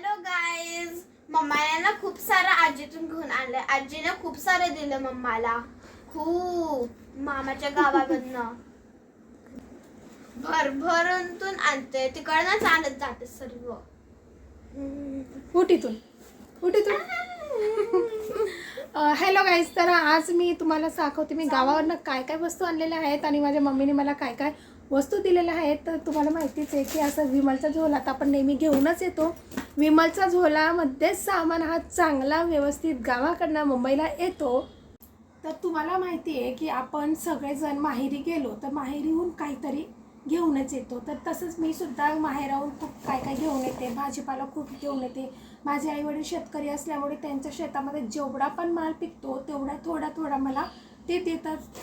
Hello guys मम्माने ना खूप सारं आजीतून घेऊन आणलंय आजीने खूप सारं दिलं मम्माला. खूप. मामाच्या गावामधनं भरभरूनतून आणते तिकडनंच आणत जाते सर्व. उटीतून उटीतून हॅलो गाईज तर आज मी तुम्हाला दाखवते मी गावावरनं काय काय वस्तू आणलेल्या आहेत आणि माझ्या मम्मीने मला काय काय वस्तू दिलेल्या आहेत तर तुम्हाला माहितीच आहे की असं विमलचा झोला तर आपण नेहमी घेऊनच येतो. विमलचा झोलामध्येच सामान हा चांगला व्यवस्थित गावाकडनं मुंबईला येतो. तर तुम्हाला माहिती आहे की आपण सगळेजण माहेरी गेलो तर माहेरीहून काहीतरी घेऊनच येतो. तर तसंच मी सुद्धा माहेराहून खूप काय काय घेऊन येते. भाजीपाला खूप घेऊन येते. माझे आईवडील शेतकरी असल्यामुळे त्यांच्या शेतामध्ये जेवढा पण माल पिकतो तेवढा थोडा थोडा मला ते देतातच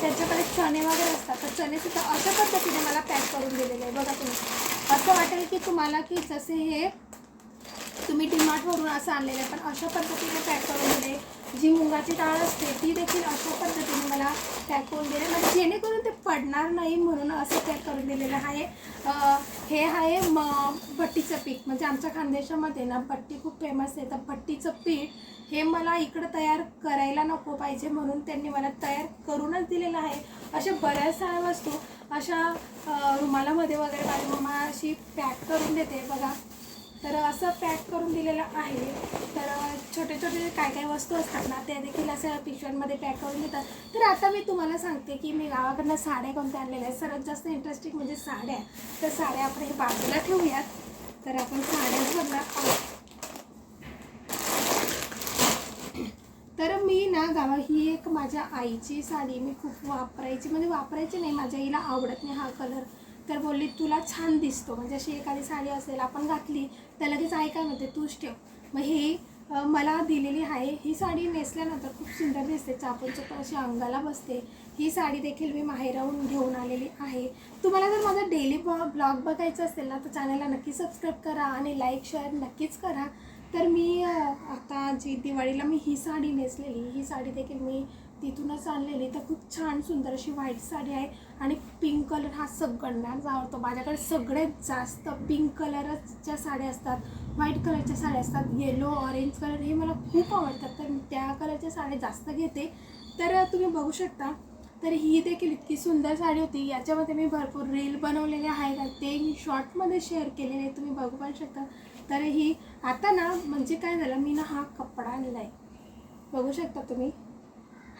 त्यांच्याकडे चणे वगैरे असतात. तर चणे सुद्धा अशा पद्धतीने मला पॅक करून दिलेले आहे बघा तुम्ही. असं वाटेल की तुम्हाला की जसे हे तुम्ही डिमार्टवरून असं आणलेलं आहे पण अशा पद्धतीने पॅक करून दिले. जी मुंगाची डाळ असते ती देखील अशा पद्धतीने मला पॅक करून दिले. म्हणजे जेणेकरून ते पडणार नाही म्हणून असं पॅक करून दिलेलं आहे. हे आहे म भट्टीचं पीठ. म्हणजे आमच्या खानदेशामध्ये ना भट्टी खूप फेमस आहे. तर भट्टीचं पीठ हे मला इकडं तयार करायला नको पाहिजे म्हणून त्यांनी मला तयार करूनच दिलेलं आहे. अशा बऱ्याच साऱ्या वस्तू अशा रुमालामध्ये वगैरे माझी मम्मा अशी पॅक करून देते. बघा. तर असं पॅक करून दिलेलं आहे. तर छोटे छोटे काय काय वस्तू असतात ना त्या देखील असं पिशव्यांमध्ये पॅक करून देतात. तर आता मी तुम्हाला सांगते की मी गावाकडनं साड्या कोणत्या आणलेल्या आहेत. सर्वात जास्त इंटरेस्टिंग म्हणजे साड्या. तर साड्या आपण हे बाजूला ठेवूयात. तर आपण साड्या बघणार आहोत. तर मी ना गावा ही एक माझ्या आईची साडी मी खूप वापरायची म्हणजे वापरायची नाही माझ्या आईला आवडत नाही हा कलर तर बोलली तुला छान दिसतो. म्हणजे अशी एखादी साडी असेल आपण घातली तर लगेच आई काय म्हणते तूच ठेव. मग ही मला दिलेली आहे. ही साडी नेसल्यानंतर खूप सुंदर दिसते. चापून चोपून अशी अंगाला बसते. ही साडी देखील मी माहेराहून घेऊन आलेली आहे. तुम्हाला जर माझा डेली ब्लॉग बघायचा असेल ना तर चॅनलला नक्की सबस्क्राईब करा आणि लाईक शेअर नक्कीच करा. तर मी आता जी दिवाळीला मी ही साडी नेसलेली ही साडी देखील मी तिथूनच आणलेली. तर खूप छान सुंदर अशी व्हाईट साडी आहे आणि पिंक कलर हा सगळ्यांनाच आवडतो. माझ्याकडे सगळ्यात जास्त पिंक कलरच्या साड्या असतात व्हाईट कलरच्या साड्या असतात येलो ऑरेंज कलर हे मला खूप आवडतात. तर मी त्या कलरच्या साड्या जास्त घेते. तर तुम्ही बघू शकता तर ही देखील इतकी सुंदर साडी होती. याच्यामध्ये मी भरपूर रील बनवलेले आहेत आणि ते मी शॉर्टमध्ये शेअर केलेले आहे तुम्ही बघू पण शकता. तर ही आता ना म्हणजे काय झालं मी ना हा कपडा आणला आहे बघू शकता तुम्ही?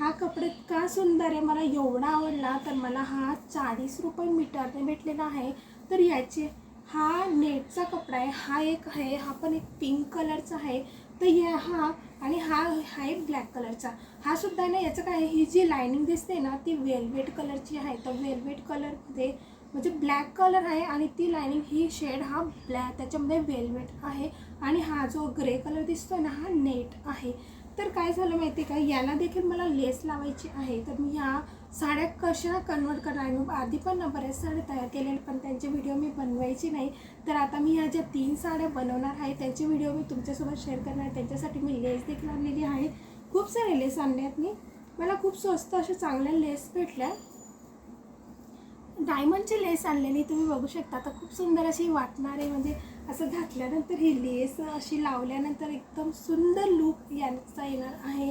हा कपडे इतका सुंदर आहे मला एवढा आवडला तर मला हा चाळीस रुपये मीटरने भेटलेला आहे. तर याचे हा नेटचा कपडा आहे हा एक आहे हा पण एक पिंक कलरचा आहे. तर या हा आणि हा हा एक ब्लॅक कलरचा हा सुद्धा ना याचं काय ही जी लायनिंग दिसते ना ती वेल्वेट कलरची आहे. तर वेल्वेट कलरमध्ये म्हणजे ब्लॅक कलर आहे आणि ती लायनिंग ही शेड हा ब्लॅक त्याच्यामध्ये वेल्वेट आहे. आणि हा जो ग्रे कलर दिसतोय ना हा नेट आहे. तर काय झालं माहिती आहे का? याला देखील मला लेस लावायची आहे. तर मी ह्या साड्या कशा कन्वर्ट करणार आहे? मी आधी पण ना बऱ्याच साड्या तयार केलेल्या पण त्यांचे व्हिडिओ मी बनवायची नाही. तर आता मी ह्या ज्या तीन साड्या बनवणार आहे त्यांचे व्हिडिओ मी तुमच्यासोबत शेअर करणार आहे. त्यांच्यासाठी मी लेस देखील आणलेली आहे. खूप सारे लेस आणले आहेत मी. मला खूप स्वस्त अशा चांगल्या लेस भेटल्या. डायमंडची लेस आणलेली तुम्ही बघू शकता. तर खूप सुंदर अशी वाटणार आहे म्हणजे असं घातल्यानंतर ही लेस अशी लावल्यानंतर एकदम सुंदर लूक यांचा येणार आहे.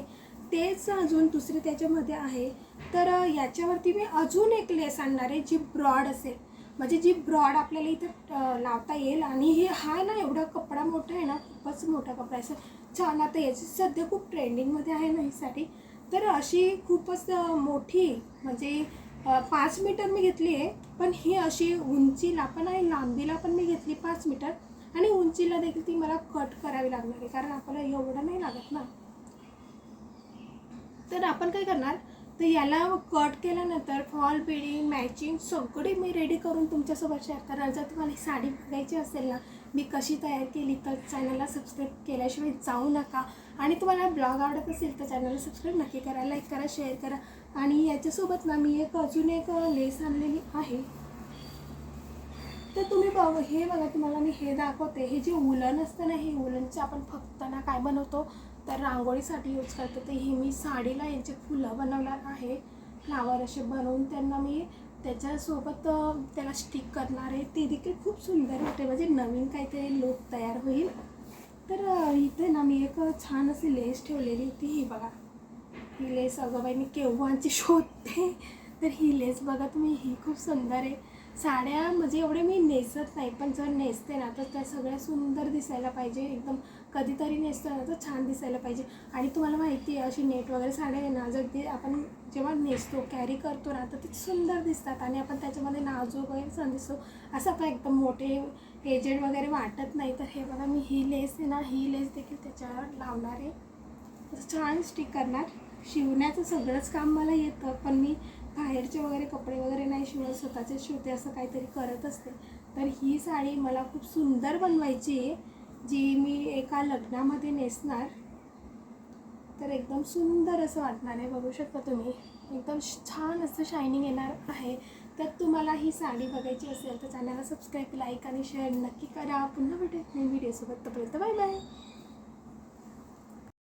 तेच अजून दुसरे त्याच्यामध्ये आहे. तर याच्यावरती मी अजून एक लेस आणणार आहे जी ब्रॉड असेल. म्हणजे जी ब्रॉड आपल्याला इथं लावता येईल. आणि हे हा ना एवढा कपडा मोठा आहे ना खूपच मोठा कपडा असं छान आता याची सध्या खूप ट्रेंडिंगमध्ये आहे ना हीसाठी तर अशी खूपच मोठी म्हणजे पाच मीटर मी घेतली आहे. पण ही अशी उंचीला पण आहे लांबीला पण मी घेतली पाच मीटर आणि उंचीला देखील ती मला कट करावी लागणार आहे कारण आपल्याला एवढं नाही लागत ना. तर आपण काय करणार तर याला कट केल्यानंतर फॉल बिडिंग मॅचिंग सगळी मी रेडी करून तुमच्यासोबत शेअर करणार. जर तुम्हाला ही साडी बघायची असेल ना मी कशी तयार केली तर चॅनलला सबस्क्राईब केल्याशिवाय जाऊ नका. आणि तुम्हाला ब्लॉग आवडत असेल तर चॅनलला सबस्क्राईब नक्की करा लाईक करा शेअर करा. आणि याच्यासोबत ना मी एक अजून एक लेस आणलेली आहे. तर तुम्ही बघ हे बघा तुम्हाला मी हे दाखवते. हे जे उलन असतं ना हे उलनचं आपण फक्त ना काय बनवतो? तर रांगोळीसाठी यूज करतो. तर हे मी साडीला यांचे फुलं बनवणार आहे. फ्लावर असे बनवून त्यांना मी त्याच्यासोबत त्याला स्टिक करणार आहे. ते देखील खूप सुंदर वाटते. म्हणजे नवीन काहीतरी लुक तयार होईल. तर इथे ना मी एक छान अशी लेस ठेवलेली होती. ही बघा. ही लेस अगं बाई मी केव्हाची शोधते? तर ही लेस बघा तुम्ही ही खूप सुंदर आहे. साड्या म्हणजे एवढे मी नेसत नाही पण जर नेसते ना तर त्या सगळ्या सुंदर दिसायला पाहिजे. एकदम कधीतरी नेसतो ना तर छान दिसायला पाहिजे. आणि तुम्हाला माहिती आहे अशी नेट वगैरे साड्या आहे ना जर ते आपण जेव्हा नेसतो कॅरी करतो ना तर ते सुंदर दिसतात आणि आपण त्याच्यामध्ये नाजूक वगैरे छान दिसतो. असं आपण एकदम मोठे एजेड वगैरे वाटत नाही तर हे बघा मी ही लेस आहे ना ही लेस देखील त्याच्यावर लावणार आहे. छान स्टिक करणार शिवण्याचं सगळंच काम मला येतं पण मी बाहेरचे वगैरे कपडे वगैरे नाही शिवत स्वतःचे शिवते असं काहीतरी करत असते. तर ही साडी मला खूप सुंदर बनवायची आहे जी मी एका लग्नामध्ये नेसणार. तर एकदम सुंदर असं वाटणार आहे बघू शकता तुम्ही. एकदम श- छान असं शायनिंग येणार आहे. तर तुम्हाला ही साडी बघायची असेल तर चॅनलला सबस्क्राईब लाईक आणि शेअर नक्की करा. पुन्हा भेटत नाही व्हिडिओसोबत तोपर्यंत बाय बाय